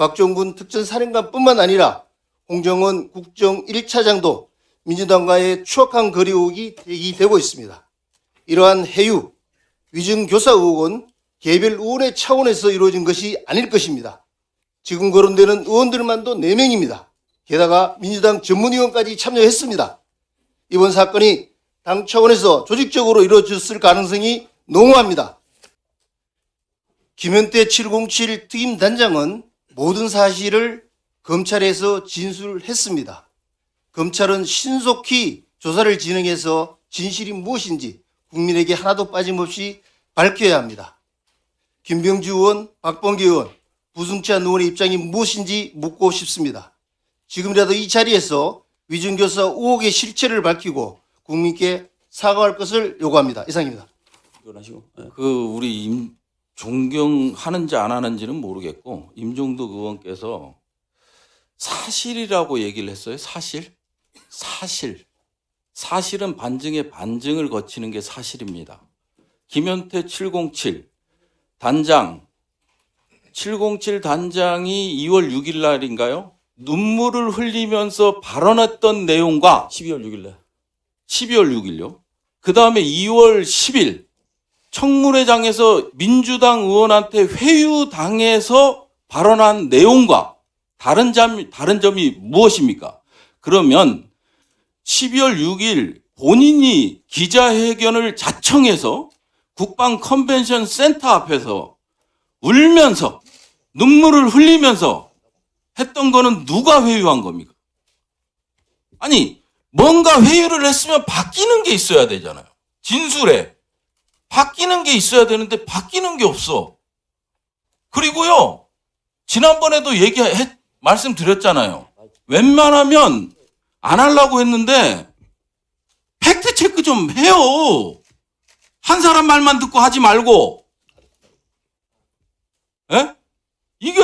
곽종군 특전사령관뿐만 아니라 홍정원 국정 1차장도 민주당과의 추악한 거리옥이 제기되고 있습니다. 이러한 해유, 위증교사 의혹은 개별 의원의 차원에서 이루어진 것이 아닐 것입니다. 지금 거론되는 의원들만도 4명입니다. 게다가 민주당 전문위원까지 참여했습니다. 이번 사건이 당 차원에서 조직적으로 이루어졌을 가능성이 농후합니다. 김현태 707 특임단장은 모든 사실을 검찰에서 진술했습니다. 검찰은 신속히 조사를 진행해서 진실이 무엇인지 국민에게 하나도 빠짐없이 밝혀야 합니다. 김병주 의원, 박범계 의원, 부승찬 의원의 입장이 무엇인지 묻고 싶습니다. 지금이라도 이 자리에서 위중교사 의혹의 실체를 밝히고 국민께 사과할 것을 요구합니다. 이상입니다. 예. 그 우리 임 존경하는지 안 하는지는 모르겠고 임종덕 의원께서 사실이라고 얘기를 했어요. 사실, 사실, 사실은 반증에 반증을 거치는 게 사실입니다. 김현태 707 단장 707 단장이 2월 6일 날인가요? 눈물을 흘리면서 발언했던 내용과 12월 6일 날. 12월 6일요. 그 다음에 2월 10일 청문회장에서 민주당 의원한테 회유당해서 발언한 내용과 다른 점, 다른 점이 무엇입니까? 그러면 12월 6일 본인이 기자회견을 자청해서 국방 컨벤션 센터 앞에서 울면서 눈물을 흘리면서 했던 거는 누가 회유한 겁니까? 아니, 뭔가 회유를 했으면 바뀌는 게 있어야 되잖아요. 진술에. 바뀌는 게 있어야 되는데 바뀌는 게 없어. 그리고요, 지난번에도 얘기 해, 말씀드렸잖아요. 웬만하면 안 하려고 했는데, 팩트 체크 좀 해요. 한 사람 말만 듣고 하지 말고. 예? 이게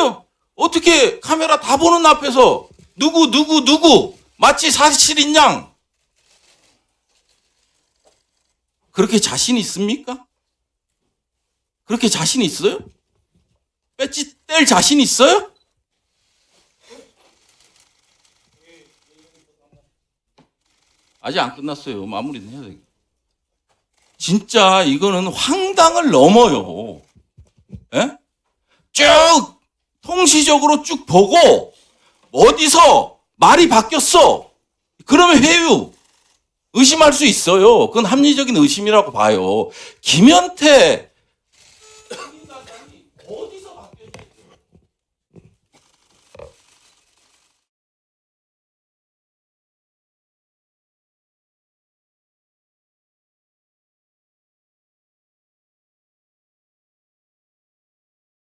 어떻게 카메라 다 보는 앞에서 누구, 누구, 누구, 마치 사실인 양. 그렇게 자신 있습니까? 그렇게 자신 있어요? 배지 뗄 자신 있어요? 아직 안 끝났어요. 마무리는 해야 돼. 진짜 이거는 황당을 넘어요. 예? 쭉 통시적으로 쭉 보고 어디서 말이 바뀌었어. 그러면 회유 의심할 수 있어요. 그건 합리적인 의심이라고 봐요. 김현태